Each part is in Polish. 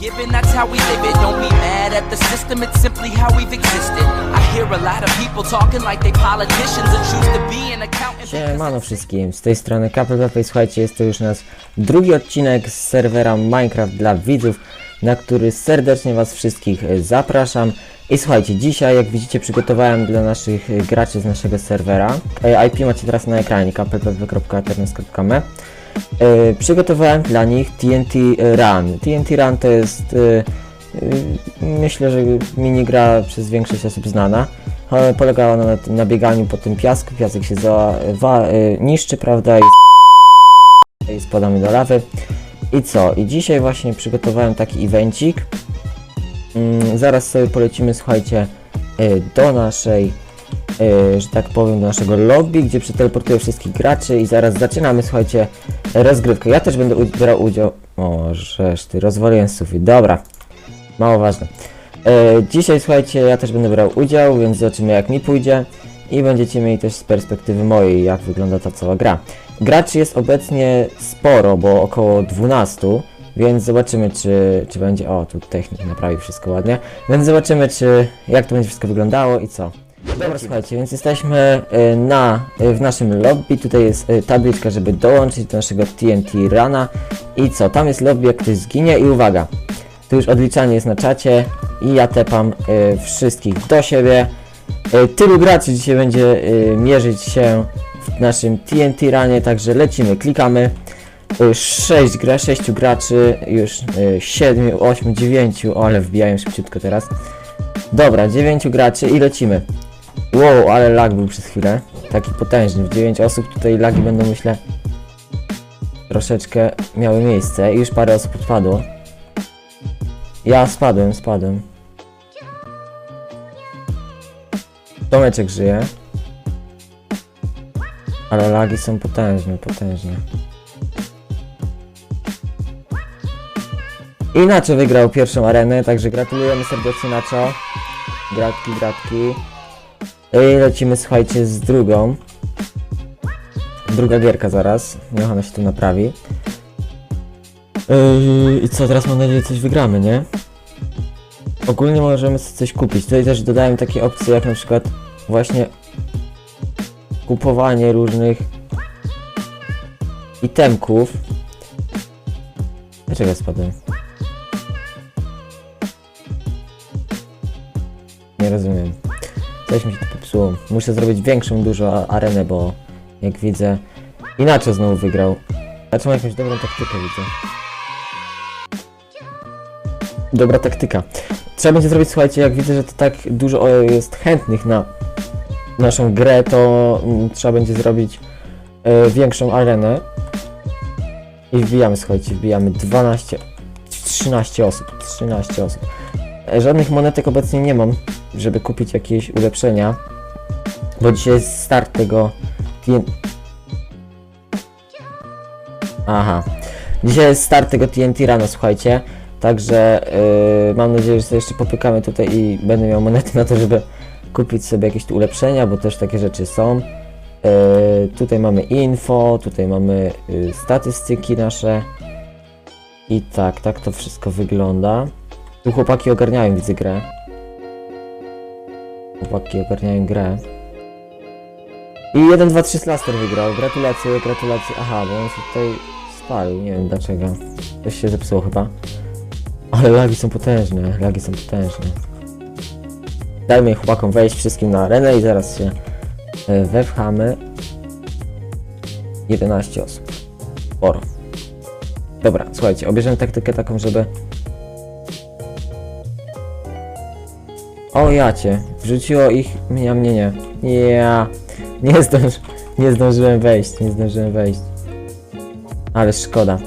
given, that's how we live it. Don't be mad at the system, it's simply how we've existed. I hear a lot of people talking like they politicians and choose to be an accountant. Siemano wszystkim, z tej strony KPP i słuchajcie, jest to już nasz drugi odcinek z serwera Minecraft dla widzów, na który serdecznie Was wszystkich zapraszam. I słuchajcie, dzisiaj jak widzicie przygotowałem dla naszych graczy z naszego serwera, e, IP macie teraz na ekranie kpp.aternos.me e, Przygotowałem dla nich TNT Run. TNT Run to jest e, e, myślę, że minigra przez większość osób znana. E, Polegała ona na, na bieganiu po tym piasku, piasek się za, wa, niszczy, prawda, i, i spadamy do lawy. I co? I dzisiaj właśnie przygotowałem taki evencik. Mm, zaraz sobie polecimy, słuchajcie, do naszej, e, że tak powiem, do naszego lobby, gdzie przeteleportuję wszystkich graczy i zaraz zaczynamy, słuchajcie, rozgrywkę. Ja też będę brał udział... O, żeż ty, rozwaliłem sufit. Dobra, mało ważne. E, dzisiaj, słuchajcie, ja też będę brał udział, więc zobaczymy jak mi pójdzie i będziecie mieli też z perspektywy mojej, jak wygląda ta cała gra. Graczy jest obecnie sporo, bo około 12, więc zobaczymy, czy, czy będzie... O, tu technik naprawił wszystko ładnie. Więc zobaczymy, czy jak to będzie wszystko wyglądało i co. Dobra, słuchajcie, więc jesteśmy e, na, e, w naszym lobby. Tutaj jest e, tabliczka, żeby dołączyć do naszego TNT Rana. I co? Tam jest lobby, jak ktoś zginie i uwaga. Tu już odliczanie jest na czacie i ja tepam wszystkich do siebie. Tylu graczy dzisiaj będzie mierzyć się w naszym TNT Runie, także lecimy, klikamy. 6 gra, 6 graczy, już 7, 8, 9, ale wbijają szybciutko teraz. Dobra, 9 graczy i lecimy. Wow, ale lag był przez chwilę. Taki potężny. W 9 osób tutaj lagi będą myślę troszeczkę miały miejsce i już parę osób odpadło. Ja spadłem, spadłem. Tomeczek żyje. Ale lagi są potężne, potężne. I Nacho wygrał pierwszą arenę, także gratulujemy serdecznie Nacho. Gratki, gratki. I lecimy, słuchajcie, z drugą. Druga gierka zaraz. Niech ona się tu naprawi. Yy, I co, teraz mam nadzieję coś wygramy, nie? Ogólnie możemy sobie coś kupić. Tutaj też dodałem takie opcje jak na przykład właśnie kupowanie różnych itemków. Dlaczego spadłem? Nie rozumiem. Coś mi się popsuło. Muszę zrobić większą dużo arenę, bo jak widzę... Inaczej znowu wygrał. Znaczy ma jakąś dobrą taktykę, widzę. Dobra taktyka. Trzeba będzie zrobić, słuchajcie, jak widzę, że to tak dużo jest chętnych na naszą grę, to mm, trzeba będzie zrobić e, większą arenę. I wbijamy, słuchajcie, wbijamy 12, 13 osób, 13 osób. Żadnych monetek obecnie nie mam, żeby kupić jakieś ulepszenia, bo dzisiaj jest start tego TN... Aha. Dzisiaj jest start tego TNT rano, słuchajcie. Także yy, mam nadzieję, że sobie jeszcze popykamy tutaj i będę miał monety na to, żeby kupić sobie jakieś tu ulepszenia, bo też takie rzeczy są. Yy, tutaj mamy info, tutaj mamy yy, statystyki nasze. I tak, tak to wszystko wygląda. Tu chłopaki ogarniają, widzę grę. Chłopaki ogarniają grę. I 1, 2, 3 Slaster wygrał. Gratulacje, gratulacje. Aha, bo on się tutaj spalił, nie wiem dlaczego. Coś się zepsuło chyba. Ale lagi są potężne, lagi są potężne. Dajmy chłopakom wejść wszystkim na arenę i zaraz się e, wepchamy. 11 osób. Sporo. Dobra, słuchajcie, obierzemy taktykę taką, żeby... O jacie, wrzuciło ich, mnie, mnie nie. Ja, nie, zdąż, nie zdążyłem wejść, nie zdążyłem wejść. Ale szkoda.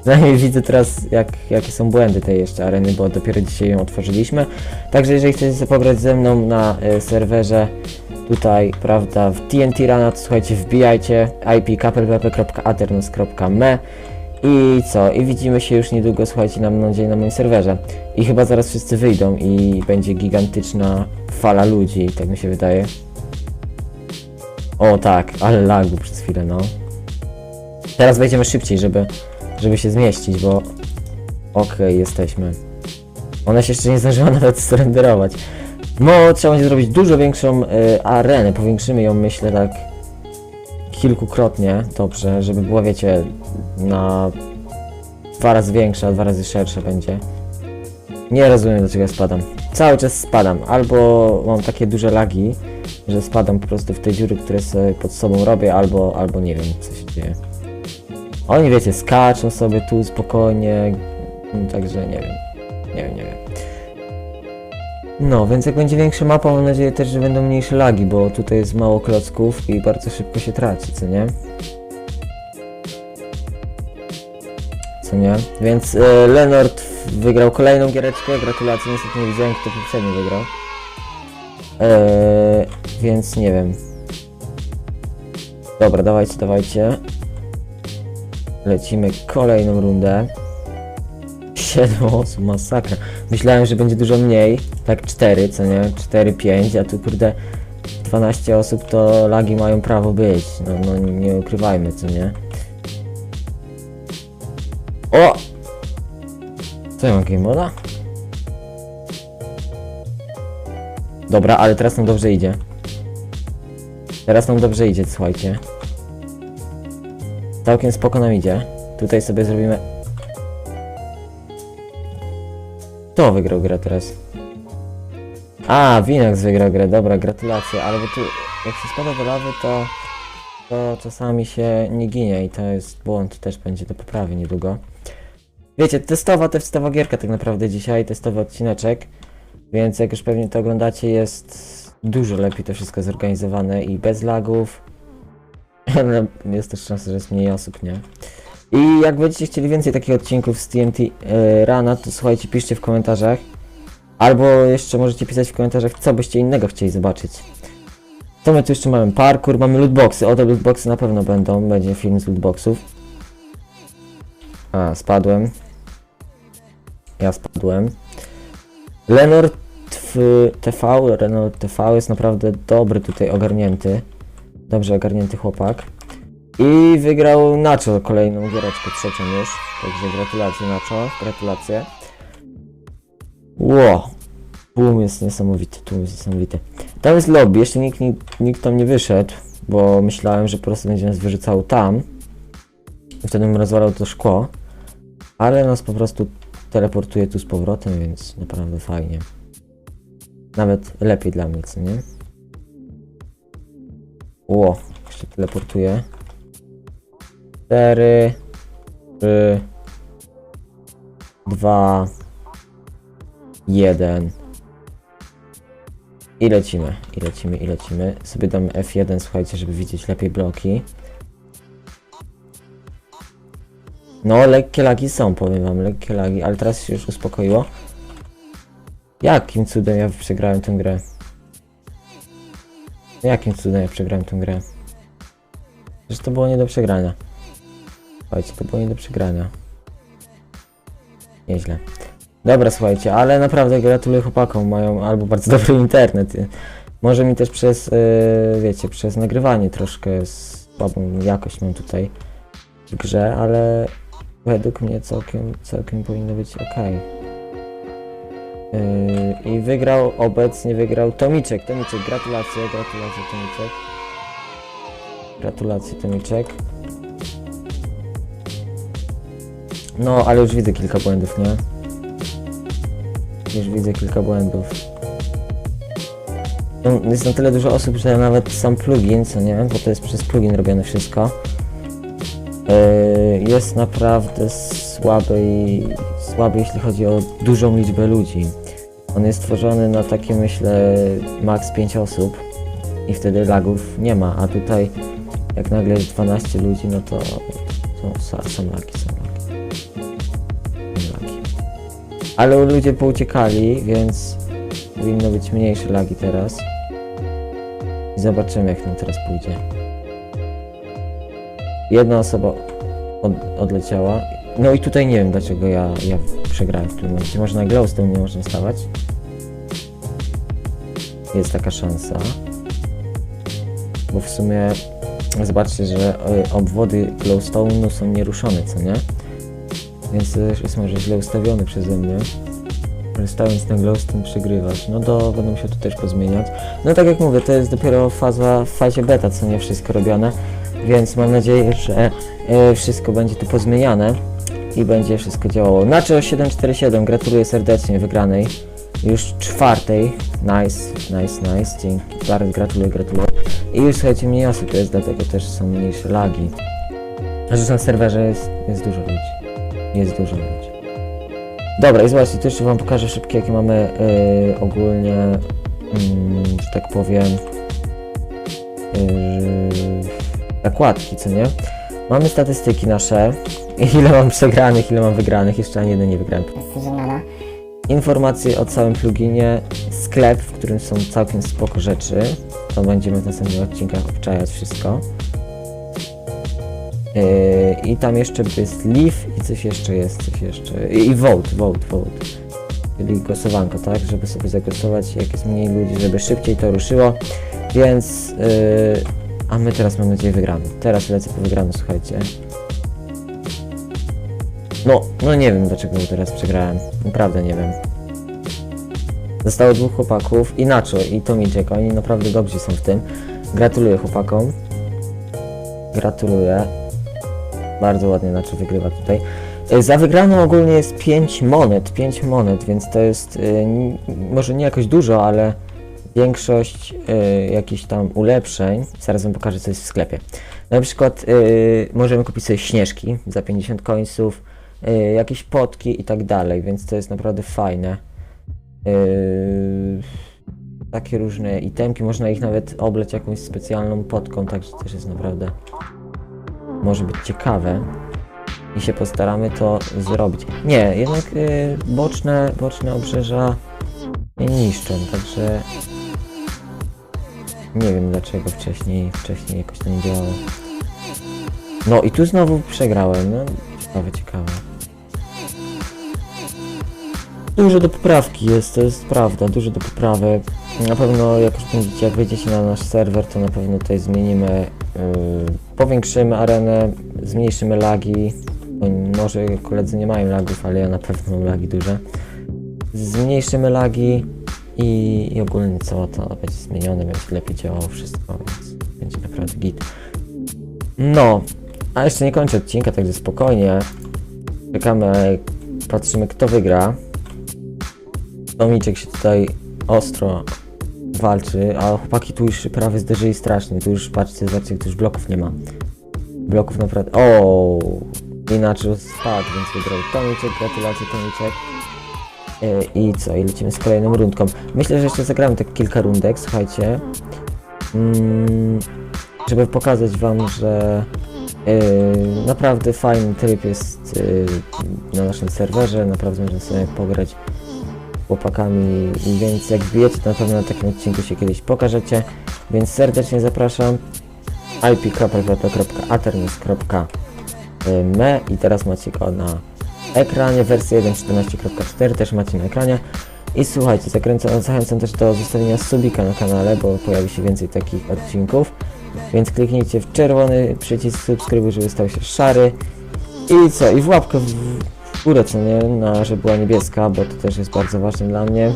Przynajmniej widzę teraz, jak, jakie są błędy tej jeszcze areny, bo dopiero dzisiaj ją otworzyliśmy. Także jeżeli chcecie pograć ze mną na e, serwerze tutaj, prawda, w TNT Rana, to słuchajcie, wbijajcie ip kplpp.aternos.me i co? I widzimy się już niedługo, słuchajcie, mam nadzieję, na moim serwerze. I chyba zaraz wszyscy wyjdą i będzie gigantyczna fala ludzi, tak mi się wydaje. O tak, ale lagu przez chwilę, no. Teraz wejdziemy szybciej, żeby żeby się zmieścić, bo Okej, jesteśmy. Ona się jeszcze nie zdążyła nawet surrenderować. No, trzeba będzie zrobić dużo większą y, arenę. Powiększymy ją, myślę, tak kilkukrotnie. Dobrze, żeby była, wiecie, na dwa razy większa, dwa razy szersza będzie. Nie rozumiem, dlaczego ja spadam. Cały czas spadam. Albo mam takie duże lagi, że spadam po prostu w te dziury, które sobie pod sobą robię, albo, albo nie wiem, co się dzieje. Oni, wiecie, skaczą sobie tu spokojnie, także nie wiem. Nie wiem, nie wiem. No, więc jak będzie większa mapa, mam nadzieję też, że będą mniejsze lagi, bo tutaj jest mało klocków i bardzo szybko się traci, co nie? Co nie? Więc e, Lenord wygrał kolejną giereczkę, gratulacje, niestety nie widziałem kto poprzednio wygrał. E, więc nie wiem. Dobra, dawajcie, dawajcie. Lecimy kolejną rundę. 7 osób, masakra. Myślałem, że będzie dużo mniej, tak 4, co nie? 4, 5, a tu kurde 12 osób to lagi mają prawo być. No, no nie ukrywajmy, co nie? O! Co ja mam game moda? Dobra, ale teraz nam dobrze idzie. Teraz nam dobrze idzie, słuchajcie. Całkiem spoko nam idzie. Tutaj sobie zrobimy Kto wygrał grę teraz? A, Winax wygrał grę, dobra, gratulacje, ale bo tu jak się spada do lawy, to, to czasami się nie ginie i to jest błąd, też będzie do poprawy niedługo. Wiecie, testowa, testowa gierka tak naprawdę dzisiaj, testowy odcineczek, więc jak już pewnie to oglądacie, jest dużo lepiej to wszystko zorganizowane i bez lagów. Ale jest też szansa, że jest mniej osób, nie? I jak będziecie chcieli więcej takich odcinków z TMT e, Rana, to słuchajcie, piszcie w komentarzach. Albo jeszcze możecie pisać w komentarzach, co byście innego chcieli zobaczyć. Co my tu jeszcze mamy? Parkour, mamy lootboxy. O, te lootboxy na pewno będą. Będzie film z lootboxów. A, spadłem. Ja spadłem. Lenor TV, Lenor TV jest naprawdę dobry tutaj, ogarnięty. Dobrze ogarnięty chłopak. I wygrał Nacho kolejną giereczkę, trzecią już. Także gratulacje Nacho, gratulacje. Ło! Tłum jest niesamowity, tłum jest niesamowity. Tam jest lobby, jeszcze nikt, nikt, nikt tam nie wyszedł, bo myślałem, że po prostu będzie nas wyrzucało tam. I wtedy bym rozwalał to szkło. Ale nas po prostu teleportuje tu z powrotem, więc naprawdę fajnie. Nawet lepiej dla mnie, co nie? Ło, jeszcze teleportuje. 4, 3, 2, 1. I lecimy, i lecimy, i lecimy. Sobie damy F1, słuchajcie, żeby widzieć lepiej bloki. No, lekkie lagi są, powiem wam, lekkie lagi, ale teraz się już uspokoiło. Jakim cudem ja przegrałem tę grę? Jakim cudem ja przegrałem tę grę? Przecież to było nie do przegrania. Słuchajcie, to było nie do przegrania. Nieźle. Dobra, słuchajcie, ale naprawdę gratuluję chłopakom, mają albo bardzo dobry internet. Może mi też przez, yy, wiecie, przez nagrywanie troszkę słabą jakość mam tutaj w grze, ale według mnie całkiem, całkiem powinno być ok. Yy, I wygrał, obecnie wygrał Tomiczek. Tomiczek, gratulacje, gratulacje Tomiczek. Gratulacje Tomiczek. No, ale już widzę kilka błędów, nie? Już widzę kilka błędów. No, Jest na tyle dużo osób, że nawet sam plugin, co nie? Bo to jest przez plugin robione wszystko. Yy, jest naprawdę słaby, słaby, jeśli chodzi o dużą liczbę ludzi. On jest stworzony na takie, myślę, max 5 osób i wtedy lagów nie ma, a tutaj jak nagle jest 12 ludzi, no to, to są, są lagi, są lagi. Ale ludzie pouciekali, więc powinno być mniejsze lagi teraz. I zobaczymy jak nam teraz pójdzie. Jedna osoba od, odleciała. No i tutaj nie wiem dlaczego ja, ja przegrałem w tym momencie. Może na glowstone nie można stawać. Jest taka szansa. Bo w sumie zobaczcie, że y, obwody glowstone'u są nieruszone, co nie? Więc to też jest może źle ustawiony przeze mnie. Ale Stając na glowstone przegrywać. No to będę musiał to też pozmieniać. No tak jak mówię, to jest dopiero faza w fazie beta, co nie wszystko robione. Więc mam nadzieję, że e, wszystko będzie tu pozmieniane i będzie wszystko działało. Nacho 747, gratuluję serdecznie wygranej. Już czwartej. Nice, nice, nice. Dzięki. Bardzo gratuluję, gratuluję. I już słuchajcie, mniej osób jest, dlatego też są mniejsze lagi. Że na serwerze jest, jest dużo ludzi. Jest dużo ludzi. Dobra, i zobaczcie, tu jeszcze wam pokażę szybkie, jakie mamy yy, ogólnie, mm, że tak powiem, yy, nakładki, co nie? Mamy statystyki nasze, ile mam przegranych, ile mam wygranych, jeszcze ani jeden nie wygrałem. Informacje o całym pluginie, sklep, w którym są całkiem spoko rzeczy. To będziemy w następnych odcinkach obczajać wszystko. Yy, I tam jeszcze jest leaf i coś jeszcze jest, coś jeszcze. I, i vote, vote, vote. Czyli głosowanko, tak? Żeby sobie zagłosować, jak jest mniej ludzi, żeby szybciej to ruszyło. Więc, yy, a my teraz mam nadzieję wygramy. Teraz lecę po wygraną, słuchajcie. No, no nie wiem dlaczego teraz przegrałem. Naprawdę nie wiem. Zostało dwóch chłopaków i Nacho i. Oni naprawdę dobrzy są w tym. Gratuluję chłopakom. Gratuluję. Bardzo ładnie Nacho wygrywa tutaj. E, Za wygraną ogólnie jest 5 monet, 5 monet, więc to jest n- może nie jakoś dużo, ale większość e, jakichś tam ulepszeń. Zaraz wam pokażę co jest w sklepie. Na przykład e, możemy kupić sobie śnieżki za 50 końców, e, jakieś potki i tak dalej, więc to jest naprawdę fajne. E, takie różne itemki, można ich nawet obleć jakąś specjalną potką, także też jest naprawdę może być ciekawe i się postaramy to zrobić. Nie, jednak y, boczne, boczne obrzeża nie niszczą, także nie wiem dlaczego wcześniej, wcześniej jakoś to nie działało. No i tu znowu przegrałem, no ciekawe, ciekawe. Dużo do poprawki jest, to jest prawda, dużo do poprawy. Na pewno jak już będziecie, jak wejdziecie na nasz serwer, to na pewno tutaj zmienimy, yy, powiększymy arenę, zmniejszymy lagi. Może koledzy nie mają lagów, ale ja na pewno mam lagi duże. Zmniejszymy lagi i, i ogólnie co to będzie zmienione, będzie lepiej działało wszystko, więc będzie naprawdę git. No, a jeszcze nie kończę odcinka, także spokojnie. Czekamy, patrzymy kto wygra. Tomiczek się tutaj ostro walczy, a chłopaki tu już prawie zderzyli strasznie. Tu już patrzcie, zobaczcie, tu już bloków nie ma. Bloków naprawdę. O, inaczej spadł, więc wygrał Tomiczek. Gratulacje Tomiczek. E, I co? I lecimy z kolejną rundką. Myślę, że jeszcze zagramy tak kilka rundek, słuchajcie. Mm, żeby pokazać wam, że e, naprawdę fajny tryb jest e, na naszym serwerze. Naprawdę można sobie pograć chłopakami, więc jak wbijecie, to na pewno na takim odcinku się kiedyś pokażecie, więc serdecznie zapraszam. ip.wp.aternis.me i teraz macie go na ekranie, wersję 1.14.4 też macie na ekranie. I słuchajcie, zakręcam, zachęcam też do zostawienia subika na kanale, bo pojawi się więcej takich odcinków, więc kliknijcie w czerwony przycisk subskrybuj, żeby stał się szary. I co, i w łapkę w, w górę, co nie, na, żeby była niebieska, bo to też jest bardzo ważne dla mnie.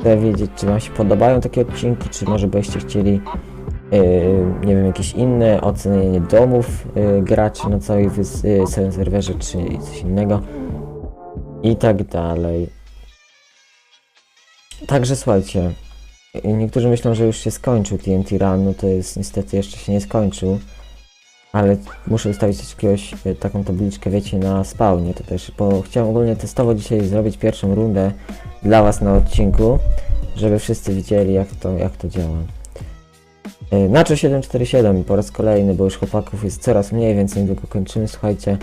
Chcę wiedzieć, czy Wam się podobają takie odcinki, czy może byście chcieli, yy, nie wiem, jakieś inne ocenienie domów yy, graczy na całej yy, serwerze, czy coś innego i tak dalej. Także słuchajcie, yy, niektórzy myślą, że już się skończył TNT Run, no to jest niestety jeszcze się nie skończył. Ale muszę ustawić jakiegoś y, taką tabliczkę, wiecie, na spawnie to też, bo chciałem ogólnie testowo dzisiaj zrobić pierwszą rundę dla Was na odcinku, żeby wszyscy widzieli jak to, jak to działa. Y, Nacho 747 po raz kolejny, bo już chłopaków jest coraz mniej, więc niedługo kończymy, słuchajcie.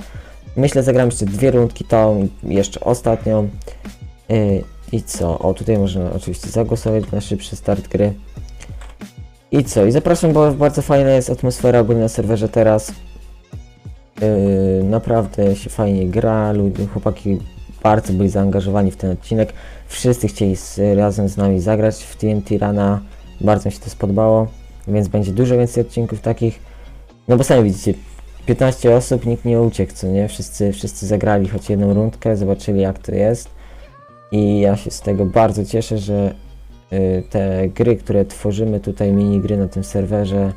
Myślę, zagram jeszcze dwie rundki tą i jeszcze ostatnią. Y, I co? O, tutaj można oczywiście zagłosować na szybszy start gry. I co? I zapraszam, bo bardzo fajna jest atmosfera ogólnie na serwerze teraz. Yy, naprawdę się fajnie gra, ludzie, chłopaki bardzo byli zaangażowani w ten odcinek. Wszyscy chcieli z, razem z nami zagrać w TNT Rana. Bardzo mi się to spodobało, więc będzie dużo więcej odcinków takich. No bo sami widzicie, 15 osób, nikt nie uciekł, co nie? Wszyscy, wszyscy zagrali choć jedną rundkę, zobaczyli jak to jest. I ja się z tego bardzo cieszę, że te gry, które tworzymy tutaj, minigry na tym serwerze,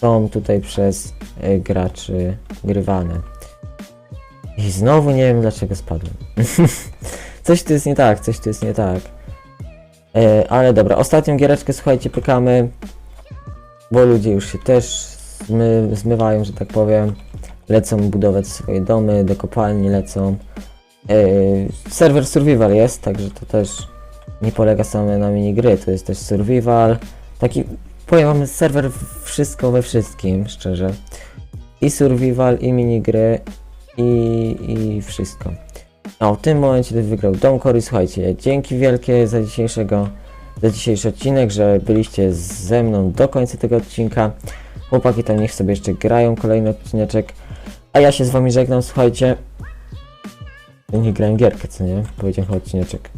są tutaj przez y, graczy grywane. I znowu nie wiem dlaczego spadłem. coś tu jest nie tak, coś tu jest nie tak. E, ale dobra, ostatnią giereczkę słuchajcie, pykamy, bo ludzie już się też zmy, zmywają, że tak powiem. Lecą budować swoje domy, do kopalni lecą. Serwer survival jest, także to też nie polega same na minigry, to jest też survival. Taki, powiem wam, serwer wszystko we wszystkim, szczerze. I survival, i minigry, i, i wszystko. A w tym momencie wygrał Domkor i słuchajcie, dzięki wielkie za dzisiejszego, za dzisiejszy odcinek, że byliście ze mną do końca tego odcinka. Chłopaki tam niech sobie jeszcze grają kolejny odcineczek, a ja się z wami żegnam, słuchajcie. Ja nie grałem gierkę, co nie? Powiedziałem odcineczek.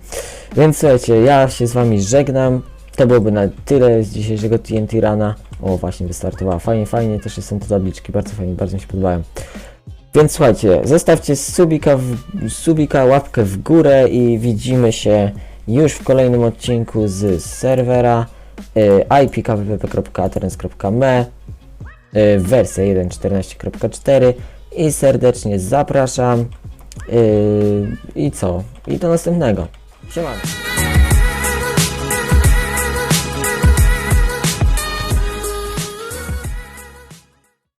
Więc słuchajcie, ja się z wami żegnam. To byłoby na tyle z dzisiejszego TNT Rana. O, właśnie wystartowała. Fajnie, fajnie, też są te tabliczki, bardzo fajnie, bardzo mi się podobają. Więc słuchajcie, zostawcie subika, w, subika, łapkę w górę i widzimy się już w kolejnym odcinku z serwera y, ipkppp.aterens.me y, wersja 1.14.4 i serdecznie zapraszam y, i co? I do następnego. Siemano.